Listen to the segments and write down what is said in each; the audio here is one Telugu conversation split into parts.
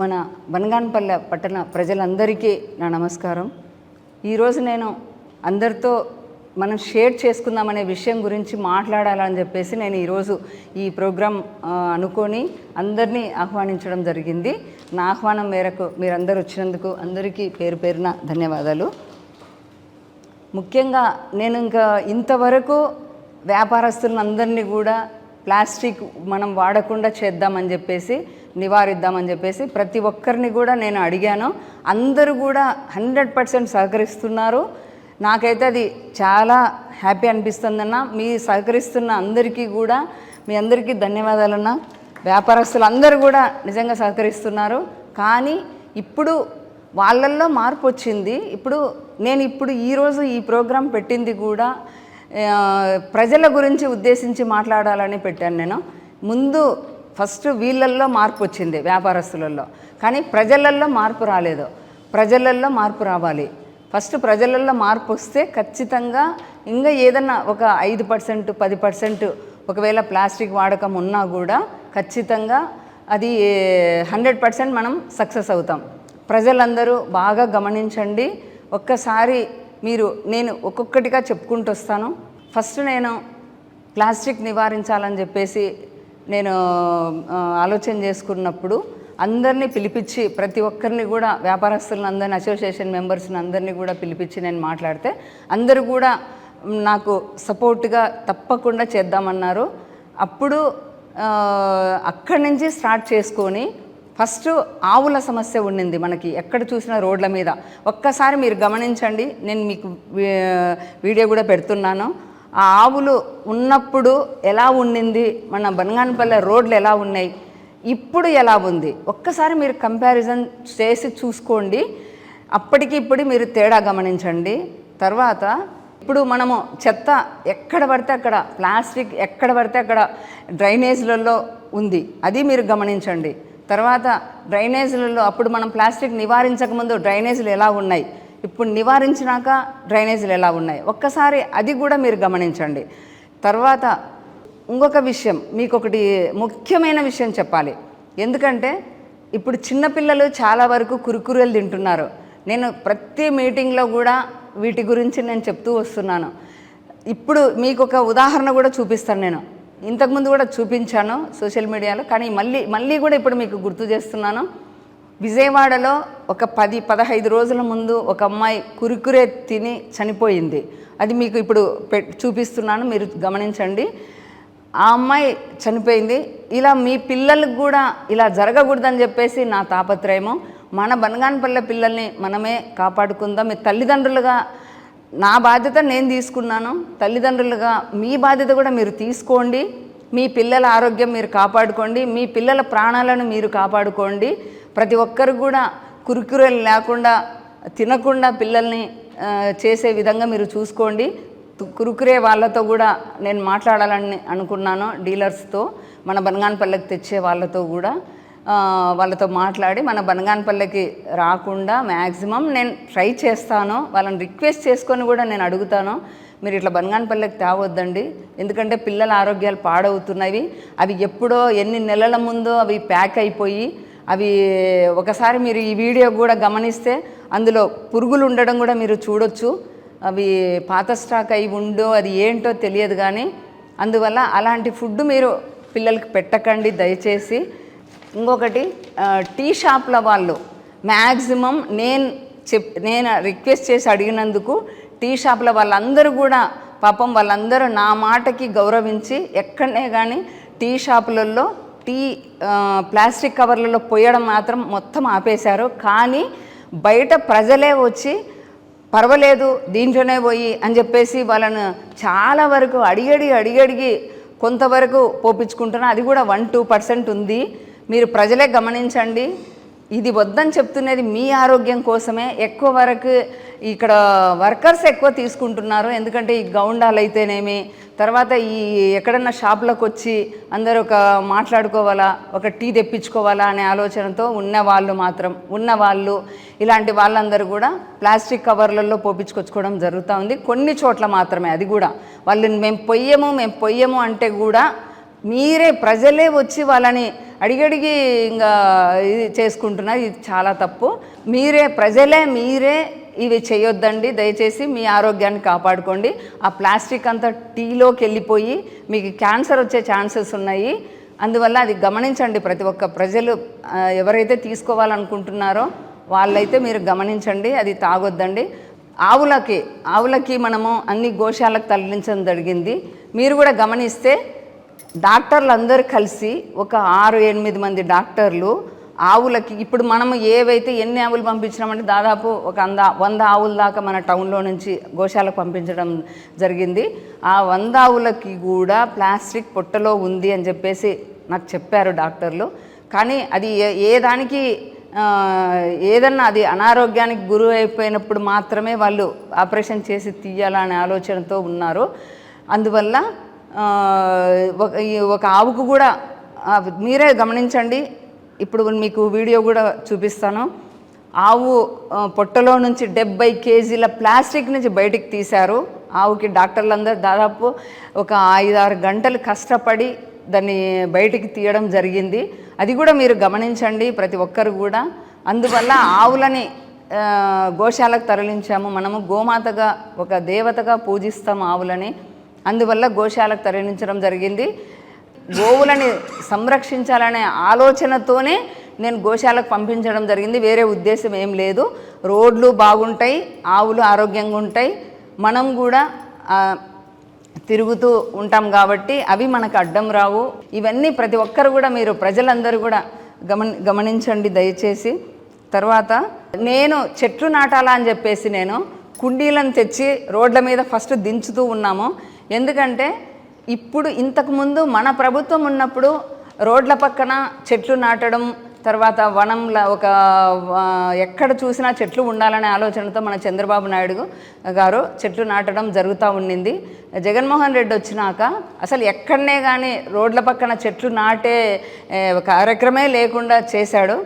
మన బనగాన్పల్లె పట్టణ ప్రజలందరికీ నా నమస్కారం. ఈరోజు నేను అందరితో మనం షేర్ చేసుకుందామనే విషయం గురించి మాట్లాడాలని చెప్పేసి నేను ఈరోజు ఈ ప్రోగ్రాం అనుకొని అందరినీ ఆహ్వానించడం జరిగింది. నా ఆహ్వానం మేరకు మీరందరూ వచ్చినందుకు అందరికీ పేరు పేరున ధన్యవాదాలు. ముఖ్యంగా నేను ఇంకా ఇంతవరకు వ్యాపారస్తులందరినీ కూడా ప్లాస్టిక్ మనం వాడకుండా చేద్దామని చెప్పేసి నివారిద్దామని చెప్పేసి ప్రతి ఒక్కరిని కూడా నేను అడిగాను. అందరూ కూడా హండ్రెడ్ పర్సెంట్ సహకరిస్తున్నారు. నాకైతే అది చాలా హ్యాపీ అనిపిస్తుందన్న. మీ సహకరిస్తున్న అందరికీ కూడా మీ అందరికీ ధన్యవాదాలన్న. వ్యాపారస్తులు అందరూ కూడా నిజంగా సహకరిస్తున్నారు. కానీ ఇప్పుడు వాళ్ళల్లో మార్పు వచ్చింది. ఇప్పుడు నేను ఇప్పుడు ఈరోజు ఈ ప్రోగ్రాం పెట్టింది కూడా ప్రజల గురించి ఉద్దేశించి మాట్లాడాలని పెట్టాను నేను. ముందు ఫస్ట్ వీళ్ళల్లో మార్పు వచ్చింది వ్యాపారస్తులలో కానీ ప్రజలల్లో మార్పు రాలేదు. ప్రజలల్లో మార్పు రావాలి. ఫస్ట్ ప్రజలల్లో మార్పు వస్తే ఖచ్చితంగా ఇంకా ఏదన్నా ఒక ఐదు పర్సెంట్ పది పర్సెంట్ ఒకవేళ ప్లాస్టిక్ వాడకం ఉన్నా కూడా ఖచ్చితంగా అది హండ్రెడ్ పర్సెంట్ మనం సక్సెస్ అవుతాం. ప్రజలందరూ బాగా గమనించండి. ఒక్కసారి మీరు నేను ఒక్కొక్కటిగా చెప్పుకుంటూ వస్తాను. ఫస్ట్ నేను ప్లాస్టిక్ నివారించాలని చెప్పేసి నేను ఆలోచన చేసుకున్నప్పుడు అందరినీ పిలిపించి ప్రతి ఒక్కరిని కూడా వ్యాపారస్తులను అందరిని అసోసియేషన్ మెంబర్స్ని అందరినీ కూడా పిలిపించి నేను మాట్లాడితే అందరూ కూడా నాకు సపోర్ట్గా తప్పకుండా చేద్దామన్నారు. అప్పుడు అక్కడి నుంచి స్టార్ట్ చేసుకొని ఫస్ట్ ఆవుల సమస్య ఉండింది మనకి. ఎక్కడ చూసినా రోడ్ల మీద. ఒక్కసారి మీరు గమనించండి. నేను మీకు వీడియో కూడా పెడుతున్నాను. ఆ ఆవులు ఉన్నప్పుడు ఎలా ఉండింది? మన బనగానపల్లె రోడ్లు ఎలా ఉన్నాయి? ఇప్పుడు ఎలా ఉంది? ఒక్కసారి మీరు కంపారిజన్ చేసి చూసుకోండి. అప్పటికి ఇప్పుడు మీరు తేడా గమనించండి. తర్వాత ఇప్పుడు మనము చెత్త ఎక్కడ పడితే అక్కడ ప్లాస్టిక్ ఎక్కడ పడితే అక్కడ డ్రైనేజ్లలో ఉంది. అది మీరు గమనించండి. తర్వాత డ్రైనేజీలలో అప్పుడు మనం ప్లాస్టిక్ నివారించకముందు డ్రైనేజీలు ఎలా ఉన్నాయి? ఇప్పుడు నివారించినాక డ్రైనేజీలు ఎలా ఉన్నాయి? ఒక్కసారి అది కూడా మీరు గమనించండి. తర్వాత ఇంకొక విషయం మీకు ఒకటి ముఖ్యమైన విషయం చెప్పాలి. ఎందుకంటే ఇప్పుడు చిన్నపిల్లలు చాలా వరకు కురుకురేలు తింటున్నారు. నేను ప్రతి మీటింగ్లో కూడా వీటి గురించి నేను చెప్తూ వస్తున్నాను. ఇప్పుడు మీకు ఒక ఉదాహరణ కూడా చూపిస్తాను నేను. ఇంతకుముందు కూడా చూపించాను సోషల్ మీడియాలో కానీ మళ్ళీ మళ్ళీ కూడా ఇప్పుడు మీకు గుర్తు చేస్తున్నాను. విజయవాడలో ఒక పది పదహైదు రోజుల ముందు ఒక అమ్మాయి కురుకురే తిని చనిపోయింది. అది మీకు ఇప్పుడు పె చూపిస్తున్నాను మీరు గమనించండి. ఆ అమ్మాయి చనిపోయింది. ఇలా మీ పిల్లలకు కూడా ఇలా జరగకూడదని చెప్పేసి నా తాపత్రయము. మన బనగానపల్లె పిల్లల్ని మనమే కాపాడుకుందాం. మీ తల్లిదండ్రులుగా నా బాధ్యత నేను తీసుకున్నాను. తల్లిదండ్రులుగా మీ బాధ్యత కూడా మీరు తీసుకోండి. మీ పిల్లల ఆరోగ్యం మీరు కాపాడుకోండి. మీ పిల్లల ప్రాణాలను మీరు కాపాడుకోండి. ప్రతి ఒక్కరు కూడా కురుకురలు లేకుండా తినకుండా పిల్లల్ని చేసే విధంగా మీరు చూసుకోండి. కురుకురే వాళ్ళతో కూడా నేను మాట్లాడాలని అనుకున్నాను డీలర్స్తో. మన బనగానపల్లెకి తెచ్చే వాళ్ళతో కూడా వాళ్ళతో మాట్లాడి మన బనగానపల్లెకి రాకుండా మ్యాక్సిమం నేను ట్రై చేస్తాను. వాళ్ళని రిక్వెస్ట్ చేసుకొని కూడా నేను అడుగుతాను. మీరు ఇట్లా బనగానపల్లెకి తేవద్దండి. ఎందుకంటే పిల్లల ఆరోగ్యాలు పాడవుతున్నవి. అవి ఎప్పుడో ఎన్ని నెలల ముందో అవి ప్యాక్ అయిపోయి అవి ఒకసారి మీరు ఈ వీడియో కూడా గమనిస్తే అందులో పురుగులు ఉండడం కూడా మీరు చూడొచ్చు. అవి పాత స్టాక్ అయి ఉందో అది ఏంటో తెలియదు కానీ అందువల్ల అలాంటి ఫుడ్ మీరు పిల్లలకి పెట్టకండి దయచేసి. ఇంకొకటి టీ షాప్ల వాళ్ళు మ్యాక్సిమం నేను చెప్ నేను రిక్వెస్ట్ చేసి అడిగినందుకు టీ షాప్ల వాళ్ళందరూ కూడా పాపం వాళ్ళందరూ నా మాటకి గౌరవించి ఎక్కడనే కానీ టీ షాపులలో టీ ప్లాస్టిక్ కవర్లలో పోయడం మాత్రం మొత్తం ఆపేశారు. కానీ బయట ప్రజలే వచ్చి పర్వాలేదు దీంట్లోనే పోయి అని చెప్పేసి వాళ్ళను చాలా వరకు అడిగడి అడిగడిగి కొంతవరకు పోపించుకుంటున్నా. అది కూడా వన్ టూ పర్సెంట్ ఉంది. మీరు ప్రజలే గమనించండి. ఇది వద్దని చెప్తున్నది మీ ఆరోగ్యం కోసమే. ఎక్కువ వరకు ఇక్కడ వర్కర్స్ ఎక్కువ తీసుకుంటున్నారు. ఎందుకంటే ఈ గౌండాలు అయితేనేమి తర్వాత ఈ ఎక్కడన్నా షాప్లకు వచ్చి అందరూ ఒక మాట్లాడుకోవాలా ఒక టీ తెప్పించుకోవాలా అనే ఆలోచనతో ఉన్న వాళ్ళు మాత్రం ఉన్న వాళ్ళు ఇలాంటి వాళ్ళందరూ కూడా ప్లాస్టిక్ కవర్లలో పోపించుకొచ్చుకోవడం జరుగుతూ ఉంది. కొన్ని చోట్ల మాత్రమే అది కూడా. వాళ్ళు మేము పొయ్యము మేము పొయ్యము అంటే కూడా మీరే ప్రజలే వచ్చి వాళ్ళని అడిగడిగి ఇంకా ఇది చేసుకుంటున్నారు. ఇది చాలా తప్పు. మీరే ప్రజలే మీరే ఇవి చేయొద్దండి. దయచేసి మీ ఆరోగ్యాన్ని కాపాడుకోండి. ఆ ప్లాస్టిక్ అంతా టీలోకి వెళ్ళిపోయి మీకు క్యాన్సర్ వచ్చే ఛాన్సెస్ ఉన్నాయి. అందువల్ల అది గమనించండి ప్రతి ఒక్క ప్రజలు. ఎవరైతే తీసుకోవాలనుకుంటున్నారో వాళ్ళైతే మీరు గమనించండి. అది తాగొద్దండి. ఆవులకి ఆవులకి మనము అన్ని గోశాలకు తరలించడం జరిగింది. మీరు కూడా గమనిస్తే డాక్టర్లు అందరూ కలిసి ఒక ఆరు ఎనిమిది మంది డాక్టర్లు ఆవులకి ఇప్పుడు మనం ఏవైతే ఎన్ని ఆవులు పంపించినామంటే దాదాపు ఒక వంద వంద ఆవుల దాకా మన టౌన్లో నుంచి గోశాలకు పంపించడం జరిగింది. ఆ వంద ఆవులకి కూడా ప్లాస్టిక్ పొట్టలో ఉంది అని చెప్పేసి నాకు చెప్పారు డాక్టర్లు. కానీ అది ఏ దానికి ఏదన్నా అది అనారోగ్యానికి గురి అయిపోయినప్పుడు మాత్రమే వాళ్ళు ఆపరేషన్ చేసి తీయాలనే ఆలోచనతో ఉన్నారు. అందువల్ల ఒక ఈ ఒక ఆవుకు కూడా మీరే గమనించండి. ఇప్పుడు మీకు వీడియో కూడా చూపిస్తాను. ఆవు పొట్టలో నుంచి డెబ్బై కేజీల ప్లాస్టిక్ నుంచి బయటికి తీశారు. ఆవుకి డాక్టర్లందరూ దాదాపు ఒక ఐదారు గంటలు కష్టపడి దాన్ని బయటికి తీయడం జరిగింది. అది కూడా మీరు గమనించండి ప్రతి ఒక్కరు కూడా. అందువల్ల ఆవులని గోశాలకు తరలించాము. మనము గోమాతగా ఒక దేవతగా పూజిస్తాము ఆవులని. అందువల్ల గోశాలకు తరలించడం జరిగింది. గోవులని సంరక్షించాలనే ఆలోచనతోనే నేను గోశాలకు పంపించడం జరిగింది. వేరే ఉద్దేశం ఏం లేదు. రోడ్లు బాగుంటాయి ఆవులు ఆరోగ్యంగా ఉంటాయి. మనం కూడా తిరుగుతూ ఉంటాం కాబట్టి అవి మనకు అడ్డం రావు. ఇవన్నీ ప్రతి ఒక్కరు కూడా మీరు ప్రజలందరూ కూడా గమని గమనించండి దయచేసి. తర్వాత నేను చెట్లు నాటాలా అని చెప్పేసి నేను కుండీలను తెచ్చి రోడ్ల మీద ఫస్ట్ దించుతూ ఉన్నాము. ఎందుకంటే ఇప్పుడు ఇంతకుముందు మన ప్రభుత్వం ఉన్నప్పుడు రోడ్ల పక్కన చెట్లు నాటడం తర్వాత వనంలా ఒక ఎక్కడ చూసినా చెట్లు ఉండాలనే ఆలోచనతో మన చంద్రబాబు నాయుడు గారు చెట్లు నాటడం జరుగుతూ ఉండింది. జగన్మోహన్ రెడ్డి వచ్చినాక అసలు ఎక్కడనే కానీ రోడ్ల పక్కన చెట్లు నాటే కార్యక్రమే లేకుండా చేశాడు.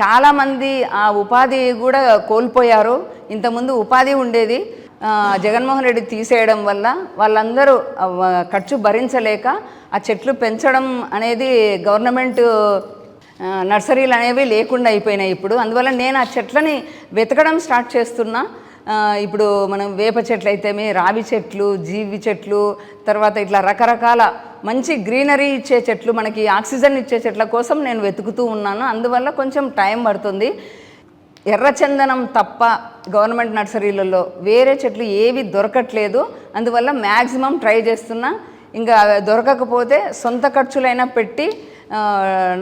చాలామంది ఆ ఉపాధి కూడా కోల్పోయారు. ఇంతకుముందు ఉపాధి ఉండేది. జగన్మోహన్ రెడ్డి తీసేయడం వల్ల వాళ్ళందరూ ఖర్చు భరించలేక ఆ చెట్లు పెంచడం అనేది గవర్నమెంట్ నర్సరీలు అనేవి లేకుండా అయిపోయినాయి ఇప్పుడు. అందువల్ల నేను ఆ చెట్లని వెతకడం స్టార్ట్ చేస్తున్నా. ఇప్పుడు మనం వేప చెట్లు అయితేమి రావి చెట్లు జీవి చెట్లు తర్వాత ఇట్లా రకరకాల మంచి గ్రీనరీ ఇచ్చే చెట్లు మనకి ఆక్సిజన్ ఇచ్చే చెట్ల కోసం నేను వెతుకుతూ ఉన్నాను. అందువల్ల కొంచెం టైం పడుతుంది. ఎర్రచందనం తప్ప గవర్నమెంట్ నర్సరీలలో వేరే చెట్లు ఏవి దొరకట్లేదు. అందువల్ల మ్యాక్సిమం ట్రై చేస్తున్నా. ఇంకా దొరకకపోతే సొంత ఖర్చులైనా పెట్టి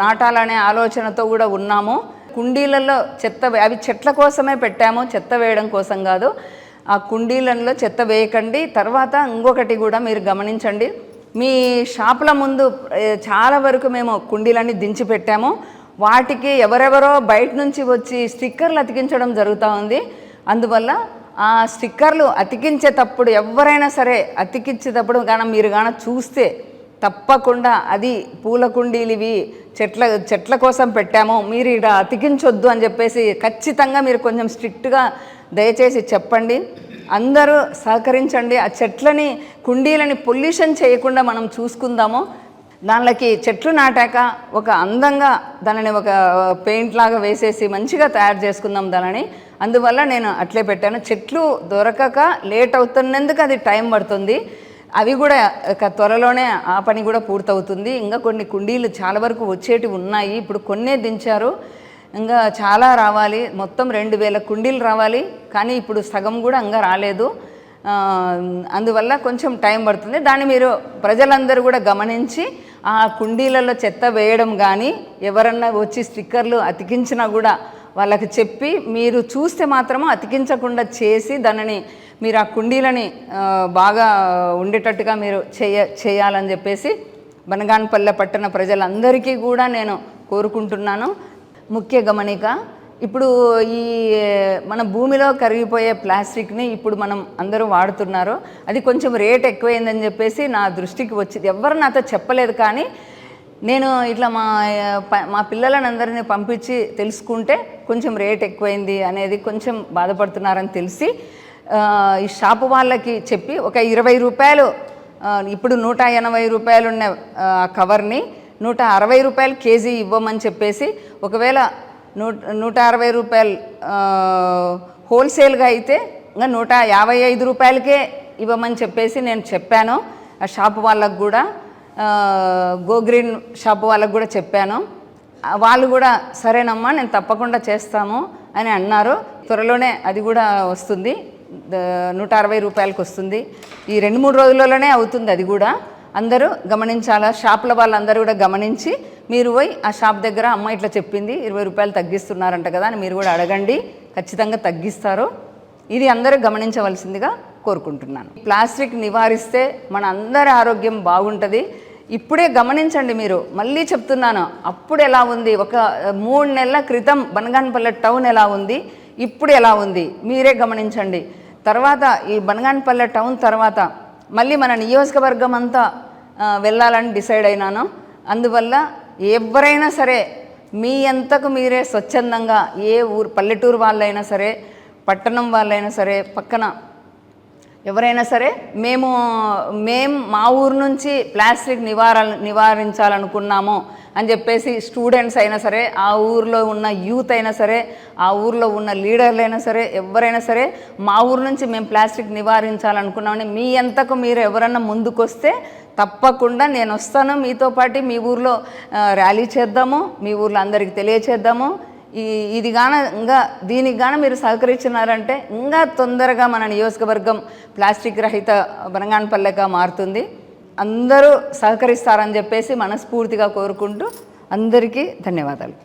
నాటాలనే ఆలోచనతో కూడా ఉన్నాము. కుండీలలో చెత్త అవి చెట్ల కోసమే పెట్టాము చెత్త వేయడం కోసం కాదు. ఆ కుండీలలో చెత్త వేయకండి. తర్వాత ఇంకొకటి కూడా మీరు గమనించండి. మీ షాపుల ముందు చాలా వరకు మేము కుండీలన్నీ దించి పెట్టాము. వాటికి ఎవరెవరో బయట నుంచి వచ్చి స్టిక్కర్లు అతికించడం జరుగుతూ ఉంది. అందువల్ల ఆ స్టిక్కర్లు అతికించేటప్పుడు ఎవరైనా సరే అతికించేటప్పుడు కానీ మీరు కానీ చూస్తే తప్పకుండా అది పూల కుండీలు ఇవి చెట్ల చెట్ల కోసం పెట్టాము మీరు ఇక్కడ అతికించొద్దు అని చెప్పేసి ఖచ్చితంగా మీరు కొంచెం స్ట్రిక్ట్గా దయచేసి చెప్పండి. అందరూ సహకరించండి. ఆ చెట్లని కుండీలని పొల్యూషన్ చేయకుండా మనం చూసుకుందాము. దానిలోకి చెట్లు నాటాక ఒక అందంగా దానిని ఒక పెయింట్ లాగా వేసేసి మంచిగా తయారు చేసుకుందాం దానిని. అందువల్ల నేను అట్లే పెట్టాను. చెట్లు దొరకక లేట్ అవుతున్నందుకు అది టైం పడుతుంది. అవి కూడా ఒక త్వరలోనే ఆ పని కూడా పూర్తవుతుంది. ఇంకా కొన్ని కుండీలు చాలా వరకు వచ్చేటివి ఉన్నాయి. ఇప్పుడు కొన్నే దించారు. ఇంకా చాలా రావాలి. మొత్తం రెండు వేల కుండీలు రావాలి. కానీ ఇప్పుడు సగం కూడా ఇంకా రాలేదు. అందువల్ల కొంచెం టైం పడుతుంది. దాన్ని మీరు ప్రజలందరూ కూడా గమనించి ఆ కుండీలలో చెత్త వేయడం కానీ ఎవరన్నా వచ్చి స్టిక్కర్లు అతికించినా కూడా వాళ్ళకి చెప్పి మీరు చూస్తే మాత్రము అతికించకుండా చేసి దానిని మీరు ఆ కుండీలని బాగా ఉండేటట్టుగా మీరు చేయ చేయాలని చెప్పేసి బనగాన్పల్లె పట్టణ ప్రజలందరికీ కూడా నేను కోరుకుంటున్నాను. ముఖ్య గమనిక ఇప్పుడు ఈ మన భూమిలో కరిగిపోయే ప్లాస్టిక్ని ఇప్పుడు మనం అందరూ వాడుతున్నారు. అది కొంచెం రేట్ ఎక్కువైందని చెప్పేసి నా దృష్టికి వచ్చింది. ఎవరు నాతో చెప్పలేదు కానీ నేను ఇట్లా మా ప- మా పిల్లలని అందరినీ పంపించి తెలుసుకుంటే కొంచెం రేట్ ఎక్కువైంది అనేది కొంచెం బాధపడుతున్నారని తెలిసి ఈ షాపు వాళ్ళకి చెప్పి ఒక ఇరవై రూపాయలు ఇప్పుడు నూట ఎనభై రూపాయలున్న ఆ, కవర్ని నూట అరవై రూపాయలు కేజీ ఇవ్వమని చెప్పేసి ఒకవేళ నూట నూట అరవై రూపాయలు హోల్సేల్గా అయితే ఇంకా నూట యాభై ఐదు రూపాయలకే ఇవ్వమని చెప్పేసి నేను చెప్పాను. ఆ షాప్ వాళ్ళకు కూడా గోగ్రీన్ షాప్ వాళ్ళకు కూడా చెప్పాను. వాళ్ళు కూడా సరేనమ్మా నేను తప్పకుండా చేస్తాము అని అన్నారు. త్వరలోనే అది కూడా వస్తుంది. నూట అరవై రూపాయలకి వస్తుంది. ఈ రెండు మూడు రోజులలోనే అవుతుంది అది కూడా. అందరూ గమనించాలా? షాపుల వాళ్ళందరూ కూడా గమనించి మీరు పోయి ఆ షాప్ దగ్గర అమ్మ ఇట్లా చెప్పింది ఇరవై రూపాయలు తగ్గిస్తున్నారంట కదా అని మీరు కూడా అడగండి. ఖచ్చితంగా తగ్గిస్తారు. ఇది అందరూ గమనించవలసిందిగా కోరుకుంటున్నాను. ప్లాస్టిక్ నివారిస్తే మన అందరి ఆరోగ్యం బాగుంటుంది. ఇప్పుడే గమనించండి మీరు. మళ్ళీ చెప్తున్నాను అప్పుడు ఎలా ఉంది? ఒక మూడు నెలల క్రితం బనగానపల్లె టౌన్ ఎలా ఉంది? ఇప్పుడు ఎలా ఉంది? మీరే గమనించండి. తర్వాత ఈ బనగానపల్లె టౌన్ తర్వాత మళ్ళీ మన నియోజకవర్గం అంతా వెళ్ళాలని డిసైడ్ అయినాను. అందువల్ల ఎవరైనా సరే మీ అంతకు మీరే స్వచ్ఛందంగా ఏ ఊరు పల్లెటూరు వాళ్ళైనా సరే పట్టణం వాళ్ళైనా సరే పక్కన ఎవరైనా సరే మేము మేము మా ఊరు నుంచి ప్లాస్టిక్ నివార నివారించాలనుకున్నాము అని చెప్పేసి స్టూడెంట్స్ అయినా సరే ఆ ఊర్లో ఉన్న యూత్ అయినా సరే ఆ ఊర్లో ఉన్న లీడర్లు అయినా సరే ఎవరైనా సరే మా ఊరు నుంచి మేము ప్లాస్టిక్ నివారించాలనుకున్నామని మీ ఎంతకు మీరు ఎవరన్నా ముందుకొస్తే తప్పకుండా నేను వస్తాను. మీతో పాటు మీ ఊర్లో ర్యాలీ చేద్దాము. మీ ఊర్లో అందరికీ తెలియచేద్దాము. ఈ ఇది గాన ఇంకా దీనికి గాన మీరు సహకరించినారంటే ఇంకా తొందరగా మన నియోజకవర్గం ప్లాస్టిక్ రహిత బనగానపల్లెగా మారుతుంది. అందరూ సహకరిస్తారని చెప్పేసి మనస్ఫూర్తిగా కోరుకుంటూ అందరికీ ధన్యవాదాలు.